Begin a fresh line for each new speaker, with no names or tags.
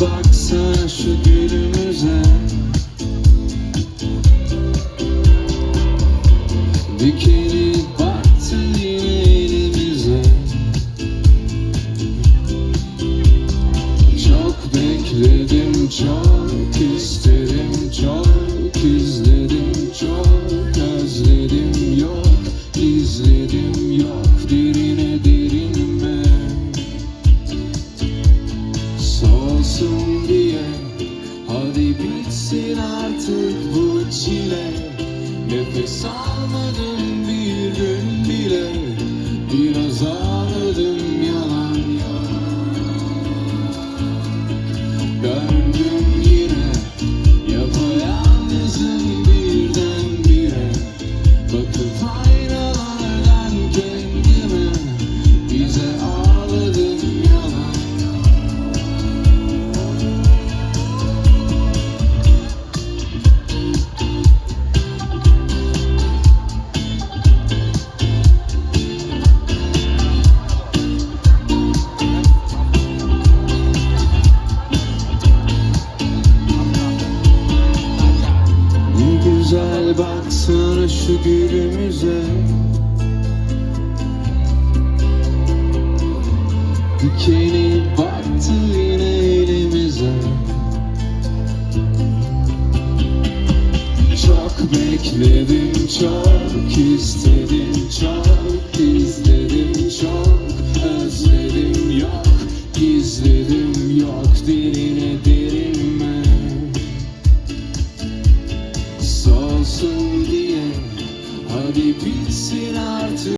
baksana şu gülümüze. Dikeni battı yine elimize. Çok bekledim, çok isterim, çok izledim, çok özledim. Yok, izledim, yok derine Nefes almadım bir gün bile Biraz ağladım yalan yok Döndüm Gel baksana şu gülümüze. Dikeni battı yine elimize. Çok bekledim, çok istedim, çok söyleyen Hadi bitsin artık.